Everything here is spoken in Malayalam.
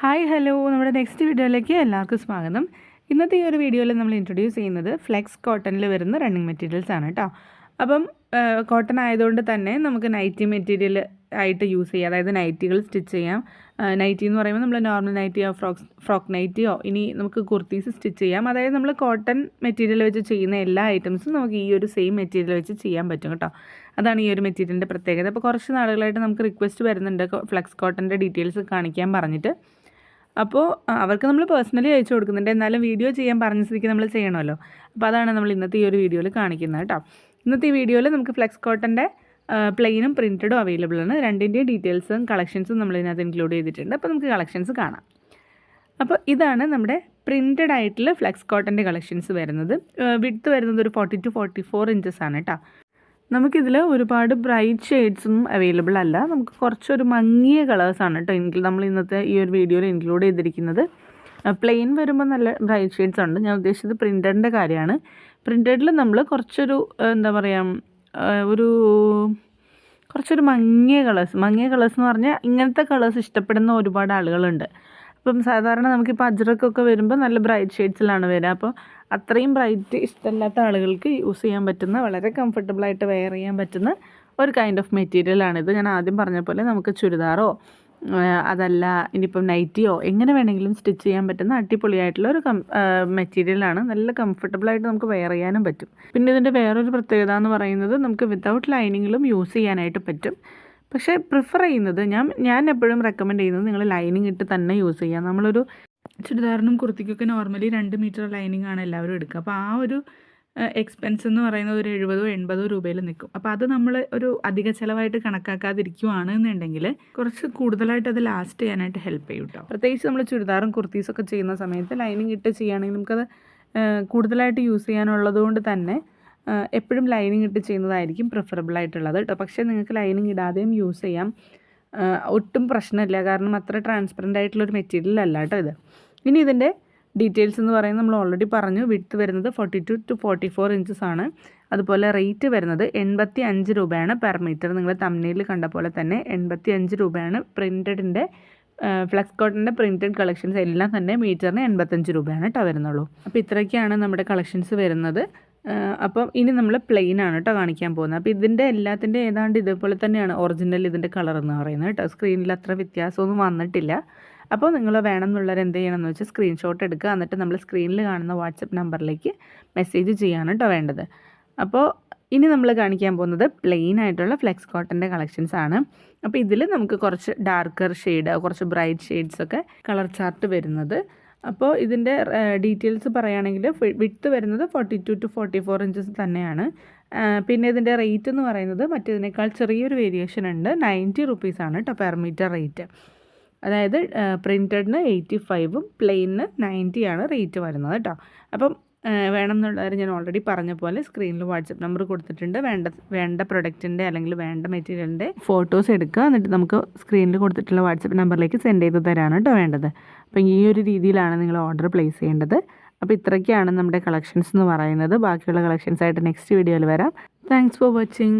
Hi hello. നമ്മുടെ നെക്സ്റ്റ് വീഡിയോയിലേക്ക് എല്ലാവർക്കും സ്വാഗതം. ഇന്നത്തെ ഈ ഒരു വീഡിയോയിൽ നമ്മൾ ഇൻട്രൊഡ്യൂസ് ചെയ്യുന്നത് ഫ്ലെക്സ് കോട്ടണിൽ വരുന്ന റണ്ണിങ് മെറ്റീരിയൽസ് ആണ് കേട്ടോ അപ്പം കോട്ടൺ ആയതുകൊണ്ട് തന്നെ നമുക്ക് നൈറ്റി മെറ്റീരിയൽ ആയിട്ട് യൂസ് ചെയ്യാം. അതായത് നൈറ്റികൾ സ്റ്റിച്ച് ചെയ്യാം. നൈറ്റി എന്ന് പറയുമ്പോൾ നമ്മൾ നോർമൽ നൈറ്റിയോ ഫ്രോക്സ് ഫ്രോക്ക് നൈറ്റിയോ ഇനി നമുക്ക് കുർത്തീസ് സ്റ്റിച്ച് ചെയ്യാം. അതായത് നമ്മൾ കോട്ടൺ മെറ്റീരിയൽ വെച്ച് ചെയ്യുന്ന എല്ലാ ഐറ്റംസും നമുക്ക് ഈ ഒരു സെയിം മെറ്റീരിയൽ വെച്ച് ചെയ്യാൻ പറ്റും കേട്ടോ അതാണ് ഈ ഒരു മെറ്റീരിയലിന്റെ പ്രത്യേകത. അപ്പോൾ കുറച്ച് നാളുകളായിട്ട് നമുക്ക് റിക്വസ്റ്റ് വരുന്നുണ്ട് ഫ്ലെക്സ് കോട്ടന്റെ ഡീറ്റെയിൽസ് കാണിക്കാൻ പറഞ്ഞിട്ട്. അപ്പോൾ അവർക്ക് നമ്മൾ പേഴ്സണലി അയച്ചു കൊടുക്കുന്നുണ്ട്. എന്നാലും വീഡിയോ ചെയ്യാൻ പറഞ്ഞ സ്ഥിതിക്ക് നമ്മൾ ചെയ്യണമല്ലോ. അപ്പോൾ അതാണ് നമ്മൾ ഇന്നത്തെ ഈ ഒരു വീഡിയോയിൽ കാണിക്കുന്നത് കേട്ടോ. ഇന്നത്തെ ഈ വീഡിയോയിൽ നമുക്ക് ഫ്ലെക്സ് കോട്ടന്റെ പ്ലെയിനും പ്രിന്റഡും അവൈലബിൾ ആണ്. രണ്ടിന്റെയും ഡീറ്റെയിൽസും കളക്ഷൻസും നമ്മൾ ഇതിനകത്ത് ഇൻക്ലൂഡ് ചെയ്തിട്ടുണ്ട്. അപ്പോൾ നമുക്ക് കളക്ഷൻസ് കാണാം. അപ്പോൾ ഇതാണ് നമ്മുടെ പ്രിന്റഡ് ആയിട്ടുള്ള ഫ്ലെക്സ് കോട്ടന്റെ കളക്ഷൻസ് വരുന്നത്. വിഡ്ത്ത് വരുന്നത് ഒരു forty two forty four inches ആണ് കേട്ടോ. നമുക്കിതിൽ ഒരുപാട് ബ്രൈറ്റ് ഷെയ്ഡ്സൊന്നും അവൈലബിൾ അല്ല. നമുക്ക് കുറച്ചൊരു മങ്ങിയ കളേഴ്സാണ് കേട്ടോ എനിക്ക് നമ്മൾ ഇന്നത്തെ ഈ ഒരു വീഡിയോയിൽ ഇൻക്ലൂഡ് ചെയ്തിരിക്കുന്നത്. പ്ലെയിൻ വരുമ്പോൾ നല്ല ബ്രൈറ്റ് ഷെയ്ഡ്സ് ഉണ്ട്. ഞാൻ ഉദ്ദേശിച്ചത് പ്രിന്റഡിന്റെ കാര്യമാണ് പ്രിന്റഡിൽ നമ്മൾ കുറച്ചൊരു എന്താ പറയുക ഒരു കുറച്ചൊരു മങ്ങിയ കളേഴ്സ് മങ്ങിയ കളേഴ്സ് എന്ന് പറഞ്ഞാൽ ഇങ്ങനത്തെ കളേഴ്സ് ഇഷ്ടപ്പെടുന്ന ഒരുപാട് ആളുകളുണ്ട്. അപ്പം സാധാരണ നമുക്കിപ്പോൾ അജ്രക്കൊക്കെ വരുമ്പോൾ നല്ല ബ്രൈറ്റ് ഷെയ്ഡ്സിലാണ് വരിക. അപ്പോൾ അത്രയും ബ്രൈറ്റ് ഇഷ്ടമില്ലാത്ത ആളുകൾക്ക് യൂസ് ചെയ്യാൻ പറ്റുന്ന വളരെ കംഫർട്ടബിളായിട്ട് വെയർ ചെയ്യാൻ പറ്റുന്ന ഒരു കൈൻഡ് ഓഫ് മെറ്റീരിയലാണിത് ഞാൻ ആദ്യം പറഞ്ഞ പോലെ നമുക്ക് ചുരിദാറോ അതല്ല ഇനിയിപ്പം നൈറ്റിയോ എങ്ങനെ വേണമെങ്കിലും സ്റ്റിച്ച് ചെയ്യാൻ പറ്റുന്ന അടിപൊളിയായിട്ടുള്ള ഒരു കം മെറ്റീരിയലാണ് നല്ല കംഫർട്ടബിളായിട്ട് നമുക്ക് വെയർ ചെയ്യാനും പറ്റും. പിന്നെ ഇതിന്റെ വേറൊരു പ്രത്യേകത എന്ന് പറയുന്നത് നമുക്ക് വിത്തൗട്ട് ലൈനിങ്ങിലും യൂസ് ചെയ്യാനായിട്ട് പറ്റും. പക്ഷേ പ്രിഫർ ചെയ്യുന്നത്. ഞാൻ ഞാൻ എപ്പോഴും റെക്കമെൻഡ് ചെയ്യുന്നത് നിങ്ങൾ ലൈനിങ് ഇട്ട് തന്നെ യൂസ് ചെയ്യുക നമ്മളൊരു ചുരിദാറിനും കുർത്തിക്കൊക്കെ നോർമലി രണ്ട് മീറ്റർ ലൈനിങ് ആണ് എല്ലാവരും എടുക്കുക. അപ്പോൾ ആ ഒരു എക്സ്പെൻസ് എന്ന് പറയുന്നത് ഒരു എഴുപതോ എൺപതോ രൂപയിൽ നിൽക്കും. അപ്പോൾ അത് നമ്മൾ ഒരു അധിക ചിലവായിട്ട് കണക്കാക്കാതിരിക്കുവാണ് എന്നുണ്ടെങ്കിൽ കുറച്ച് കൂടുതലായിട്ട് അത് ലാസ്റ്റ് ചെയ്യാനായിട്ട് ഹെൽപ്പ് ചെയ്യും കേട്ടോ പ്രത്യേകിച്ച് നമ്മൾ ചുരിദാറും കുർത്തീസൊക്കെ ചെയ്യുന്ന സമയത്ത് ലൈനിങ് ഇട്ട് ചെയ്യുകയാണെങ്കിൽ നമുക്കത് കൂടുതലായിട്ട് യൂസ് ചെയ്യാനുള്ളത് കൊണ്ട് തന്നെ എപ്പോഴും ലൈനിങ് ഇട്ട് ചെയ്യുന്നതായിരിക്കും പ്രിഫറബിൾ ആയിട്ടുള്ളത് കേട്ടോ. പക്ഷേ നിങ്ങൾക്ക് ലൈനിങ് ഇടാതെയും യൂസ് ചെയ്യാം. ഒട്ടും പ്രശ്നമില്ല. കാരണം അത്ര ട്രാൻസ്പെറന്റ് ആയിട്ടുള്ളൊരു മെറ്റീരിയൽ അല്ല കേട്ടോ ഇത്. ഇനി ഇതിന്റെ ഡീറ്റെയിൽസ് എന്ന് പറയുന്നത് നമ്മൾ ഓൾറെഡി പറഞ്ഞു. വിഡ്ത്ത് വരുന്നത് forty two two forty four inches ആണ്. അതുപോലെ റേറ്റ് വരുന്നത് എൺപത്തി അഞ്ച് രൂപയാണ് പെർ മീറ്റർ നിങ്ങൾ തമ്മിൽ കണ്ട പോലെ തന്നെ എൺപത്തി അഞ്ച് രൂപയാണ് പ്രിന്റഡിന്റെ ഫ്ലക്സ് കോട്ടന്റെ പ്രിന്റഡ് കളക്ഷൻസ് എല്ലാം തന്നെ മീറ്ററിന് എൺപത്തഞ്ച് രൂപയാണ് കേട്ടോ വരുന്നുള്ളൂ. അപ്പോൾ ഇത്രയൊക്കെയാണ് നമ്മുടെ കളക്ഷൻസ് വരുന്നത്. അപ്പം ഇനി നമ്മൾ പ്ലെയിൻ ആണ് കേട്ടോ കാണിക്കാൻ പോകുന്നത് അപ്പോൾ ഇതിന്റെ എല്ലാത്തിന്റെ ഏതാണ്ട് ഇതേപോലെ തന്നെയാണ് ഒറിജിനൽ ഇതിന്റെ കളർ എന്ന് പറയുന്നത് കേട്ടോ സ്ക്രീനിൽ അത്ര വ്യത്യാസമൊന്നും വന്നിട്ടില്ല. അപ്പോൾ നിങ്ങൾ വേണമെന്നുള്ളവർ എന്ത് ചെയ്യണമെന്ന് വെച്ചാൽ സ്ക്രീൻഷോട്ട് എടുക്കുക. എന്നിട്ട് നമ്മൾ സ്ക്രീനിൽ കാണുന്ന വാട്സപ്പ് നമ്പറിലേക്ക് മെസ്സേജ് ചെയ്യാണ് കേട്ടോ വേണ്ടത്. അപ്പോൾ ഇനി നമ്മൾ കാണിക്കാൻ പോകുന്നത് പ്ലെയിൻ ആയിട്ടുള്ള ഫ്ലെക്സ് കോട്ടന്റെ കളക്ഷൻസ് ആണ്. അപ്പോൾ ഇതിൽ നമുക്ക് കുറച്ച് ഡാർക്കർ ഷെയ്ഡ് കുറച്ച് ബ്രൈറ്റ് ഷെയ്ഡ്സ് ഒക്കെ കളർ ചാർട്ട് വരുന്നത്. അപ്പോൾ ഇതിന്റെ ഡീറ്റെയിൽസ് പറയുകയാണെങ്കിൽ വിട്ട് വരുന്നത് forty two two forty four inches തന്നെയാണ്. പിന്നെ ഇതിന്റെ റേറ്റ് എന്ന് പറയുന്നത് മറ്റേതിനേക്കാൾ ചെറിയൊരു വേരിയേഷൻ ഉണ്ട്. നയന്റി റുപ്പീസാണ് കേട്ടോ പെർ മീറ്റർ റേറ്റ് അതായത് പ്രിന്റഡിന് എയ്റ്റി ഫൈവും പ്ലെയിനിന് നയന്റിയാണ് റേറ്റ് വരുന്നത് കേട്ടോ അപ്പം വേണം എന്നുള്ളവർ ഞാൻ ഓൾറെഡി പറഞ്ഞ പോലെ സ്ക്രീനിൽ വാട്സപ്പ് നമ്പർ കൊടുത്തിട്ടുണ്ട്. വേണ്ട വേണ്ട പ്രൊഡക്റ്റിന്റെ അല്ലെങ്കിൽ വേണ്ട മെറ്റീരിയലിന്റെ ഫോട്ടോസ് എടുക്കുക. എന്നിട്ട് നമുക്ക് സ്ക്രീനിൽ കൊടുത്തിട്ടുള്ള വാട്സപ്പ് നമ്പറിലേക്ക് സെൻഡ് ചെയ്ത് തരാണ് കേട്ടോ വേണ്ടത്. അപ്പം ഈ ഒരു രീതിയിലാണ് നിങ്ങൾ ഓർഡർ പ്ലേസ് ചെയ്യേണ്ടത്. അപ്പോൾ ഇത്രയ്ക്കാണ് നമ്മുടെ കളക്ഷൻസ് എന്ന് പറയുന്നത്. ബാക്കിയുള്ള കളക്ഷൻസ് ആയിട്ട് നെക്സ്റ്റ് വീഡിയോയിൽ വരാം. Thanks for watching